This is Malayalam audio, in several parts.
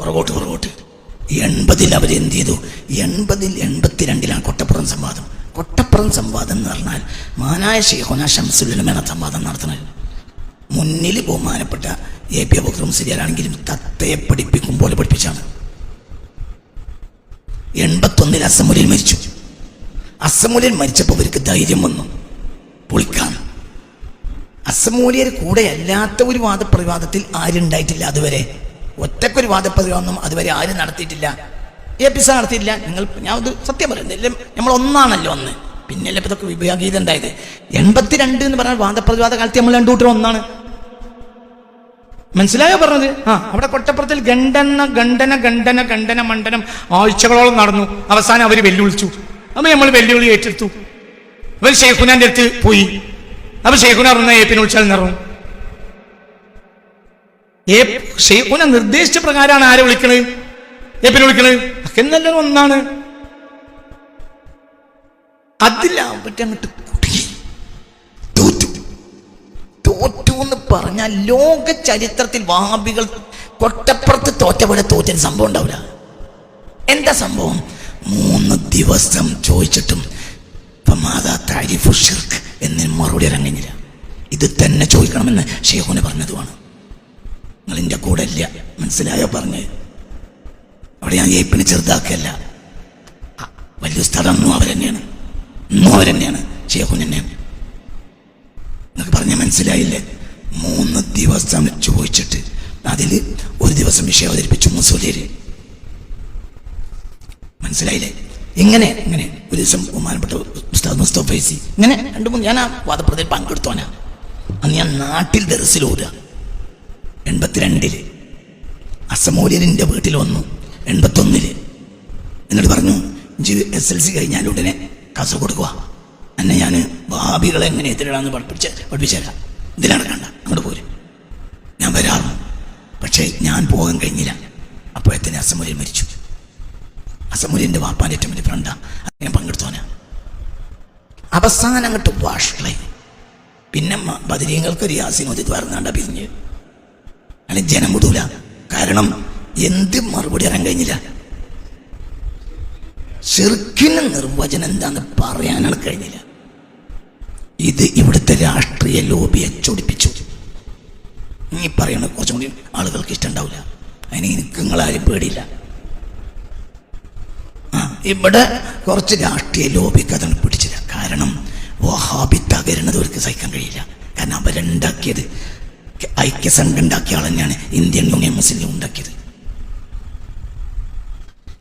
പുറകോട്ട് പുറകോട്ട്. എൺപതിൽ അവരെന്ത് ചെയ്തു? എൺപതിൽ എൺപത്തിരണ്ടിലാണ് കൊട്ടപ്പുറം സംവാദം. കൊട്ടപ്പുറം സംവാദം എന്ന് പറഞ്ഞാൽ മാനായ ഷെയ്ഹോന ഷംസുല്ലമേണ സംവാദം നടത്തുന്നത്. മുന്നിൽ ബഹുമാനപ്പെട്ട എ പി അബുക്രം സിരിയാലാണെങ്കിലും തത്തയെ പഠിപ്പിക്കും പോലെ പഠിപ്പിച്ചാണ്. എൺപത്തൊന്നിൽ അസമുലിൽ മരിച്ചു. അസമുലിൽ മരിച്ചപ്പോൾ അവർക്ക് ധൈര്യം വന്നു. പൊളിക്കാൻ. കൂടെ അല്ലാത്ത ഒരു വാദപ്രതിവാദത്തിൽ ആരുണ്ടായിട്ടില്ല അതുവരെ. ഒറ്റക്കൊരു വാദപ്രതിരോധം അതുവരെ ആരും നടത്തിയിട്ടില്ല. എ പി നടത്തിയിട്ടില്ല. നിങ്ങൾ ഞാൻ ഇത് സത്യം പറയുന്നില്ല നമ്മൾ ഒന്നാണല്ലോ ഒന്ന് പിന്നല്ലേ ഇതൊക്കെ വിഭാഗീത ഉണ്ടായത്. എൺപത്തിരണ്ട് എന്ന് പറഞ്ഞാൽ വാദപ്രതിവാദ കാലത്ത് നമ്മൾ രണ്ടു കൂട്ടരും ഒന്നാണ്. മനസ്സിലായോ പറഞ്ഞത്? ആ അവിടെ കൊട്ടപ്പുറത്തിൽ ഗണ്ഡന ഗണ്ഡന ഗണ്ഡന ഗണ്ഡന മണ്ഡനം ആഴ്ചകളോളം നടന്നു. അവസാനം അവർ വെല്ലുവിളിച്ചു. അപ്പൊ നമ്മൾ വെല്ലുവിളി ഏറ്റെടുത്തു. അവർ ഷെയ്ഖുനാന്റെ അടുത്ത് പോയി. അപ്പൊ ഷെയ്ഖുന പറഞ്ഞ പിന്നെ വിളിച്ചാൽ നിറഞ്ഞു ഏ നിർദ്ദേശിച്ച പ്രകാരമാണ് ആരെ വിളിക്കണത് ഏപ്പിനെ വിളിക്കണത് അക്കെ നല്ല ഒന്നാണ്. പറ്റി അങ്ങോട്ട് തോറ്റു. തോറ്റു എന്ന് പറഞ്ഞാൽ ലോക ചരിത്രത്തിൽ വാബികൾ കൊട്ടപ്പുറത്ത് തോറ്റ പോലെ തോറ്റൊരു സംഭവം ഉണ്ടാവില്ല. എന്താ സംഭവം? മൂന്ന് ദിവസം ചോദിച്ചിട്ടും എന്നതിന് മറുപടി ഇറങ്ങുന്നില്ല. ഇത് തന്നെ ചോദിക്കണമെന്ന് ഷെയ്ഖുനെ പറഞ്ഞതുമാണ്. നിങ്ങൾ എന്റെ കൂടെ ഇല്ല. മനസ്സിലായോ പറഞ്ഞ്? അവിടെ ഞാൻ ഏപ്പിനെ ചെറുതാക്കല്ല വലിയ സ്ഥലം ഒന്നും അവരെന്നെയാണ്. ഒന്നും അവരെന്നെയാണ്. ഷെയ്ഖുൻ തന്നെയാണ് എന്നൊക്കെ പറഞ്ഞ മനസ്സിലായില്ലേ? മൂന്ന് ദിവസം ചോദിച്ചിട്ട് അതിൽ ഒരു ദിവസം വിഷയം അവതരിപ്പിച്ചു മുസൂലിയര്. മനസ്സിലായില്ലേ? ഇങ്ങനെ ഇങ്ങനെ. ഒരു ദിവസം ബഹുമാനപ്പെട്ട ഉസ്താദ് മുസ്തഫൈസി ഇങ്ങനെ രണ്ടു മൂന്ന് ഞാൻ ആ വാദപ്രതിയിൽ പങ്കെടുത്തോനാ അന്ന് ഞാൻ നാട്ടിൽ ദർസിലൂര എൺപത്തിരണ്ടിൽ. അസമൂര്യന്റെ വീട്ടിൽ വന്നു എൺപത്തൊന്നിൽ. എന്നിട്ട് പറഞ്ഞു എസ് എൽ സി കഴിഞ്ഞാൽ ഉടനെ കാസർ കൊടുക്കുക എന്നെ ഞാൻ ഭാവികളെ എങ്ങനെ എതിരിടാന്ന് പഠിപ്പിച്ച് പഠിപ്പിച്ചേരാം ഇതിലാണ് കണ്ട അങ്ങോട്ട് പോരും. ഞാൻ വരാറുണ്ട്. പക്ഷേ ഞാൻ പോകാൻ കഴിഞ്ഞില്ല. അപ്പോഴത്തേന് അസമൂര്യൻ മരിച്ചു. അസമൂര്യന്റെ വാപ്പാന്റെ ഏറ്റവും വലിയ ഫ്രണ്ടാ. അദ്ദേഹം പങ്കെടുത്തോനാ അവസാനം അങ്ങോട്ട് വാഷളെ പിന്നെ ബദരീങ്ങൾക്ക് ഒരു യാസിനോദി പറഞ്ഞാണ്ട പിരിഞ്ഞ്. അല്ലെ ജനം വിടൂല കാരണം എന്ത് മറുപടി അറിയാൻ കഴിഞ്ഞില്ല. ചെറുക്കിന് നിർവചനം എന്താന്ന് പറയാനാണ് കഴിഞ്ഞില്ല. ഇത് ഇവിടുത്തെ രാഷ്ട്രീയ ലോബിയെ ചൊടിപ്പിച്ചു. നീ പറയണ കുറച്ചും കൂടി ആളുകൾക്ക് ഇഷ്ടമുണ്ടാവില്ല. അതിന് എനിക്ക് നിങ്ങളാരും പേടിയില്ല. ഇവിടെ കുറച്ച് രാഷ്ട്രീയ ലോബിക്ക് അതാണ് പിടിച്ചില്ല. കാരണം വഹാബി തകരുന്നത് അവർക്ക് സഹിക്കാൻ കഴിയില്ല. കാരണം അവരുണ്ടാക്കിയത് ഐക്യസംഘം ഉണ്ടാക്കിയ ആൾ തന്നെയാണ് ഇന്ത്യൻ യൂണിയൻ മുസ്ലിം ഉണ്ടാക്കിയത്.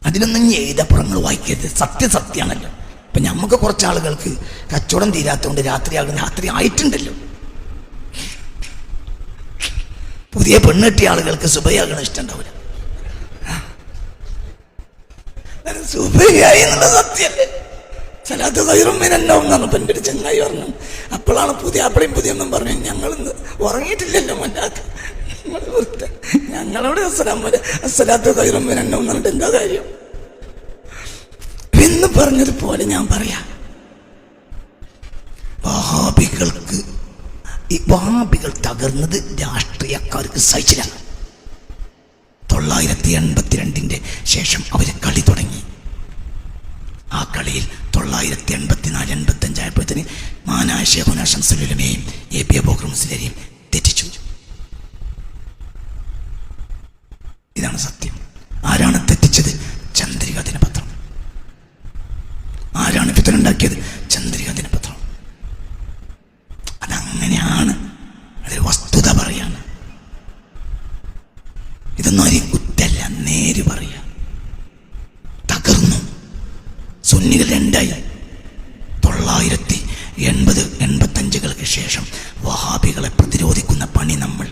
അതിലൊന്നും എഴുതപ്പുറങ്ങൾ വായിക്കരുത്. സത്യസത്യാണല്ലോ ഇപ്പം നമുക്ക് കുറച്ച് ആളുകൾക്ക് കച്ചവടം തീരാത്തതുകൊണ്ട് രാത്രിയാകും രാത്രി ആയിട്ടുണ്ടല്ലോ. പുതിയ പെണ്ണെട്ടിയ ആളുകൾക്ക് സുബയാകണം ഇഷ്ടമുണ്ടാവില്ല സുബയായി എന്നുള്ള സത്യല്ലേ ചില അത് എന്നാണ് ഇപ്പം ചെങ്ങായി ഒരു പറഞ്ഞു അപ്പോഴാണ് പുതിയ അപ്പളയും പുതിയ ഒന്നും പറഞ്ഞു ഞങ്ങൾ ഉറങ്ങിയിട്ടില്ലല്ലോ മല്ലാത്ത ഞങ്ങളവിടെ അസ്സലാം വരെ അസ്സലാത്ത് കയറുമ്മിനെല്ലാം എന്നിട്ട് എന്താ കാര്യം? എന്ന് പറഞ്ഞതുപോലെ ഞാൻ പറയാം. വഹാബികൾക്ക് ഈ വഹാബികൾ തകർന്നത് രാഷ്ട്രീയക്കാർക്ക് സഹിച്ചില്ല. തൊള്ളായിരത്തി എൺപത്തിരണ്ടിന്റെ ശേഷം അവർ കളി തുടങ്ങി. ആ കളിയിൽ തൊള്ളായിരത്തി എൺപത്തിനാല് എൺപത്തി ആയപ്പോഴത്തേന് മാനായ ഷേഖുന എ പി അബോക്കർ മുസ്ലിരെയും തെറ്റിച്ചു. ഇതാണ് സത്യം. ആരാണ് തെറ്റിച്ചത്? ചന്ദ്രിക ദിനപത്രം. ആരാണ് ഫിത്തനുണ്ടാക്കിയത് ചന്ദ്രിക ദിനപത്രം. അതങ്ങനെയാണ്. അതൊരു വസ്തുത പറയാണ്. ഇതൊന്നും ആരെയും ശേഷം വഹാബികളെ പ്രതിരോധിക്കുന്ന പണി നമ്മൾ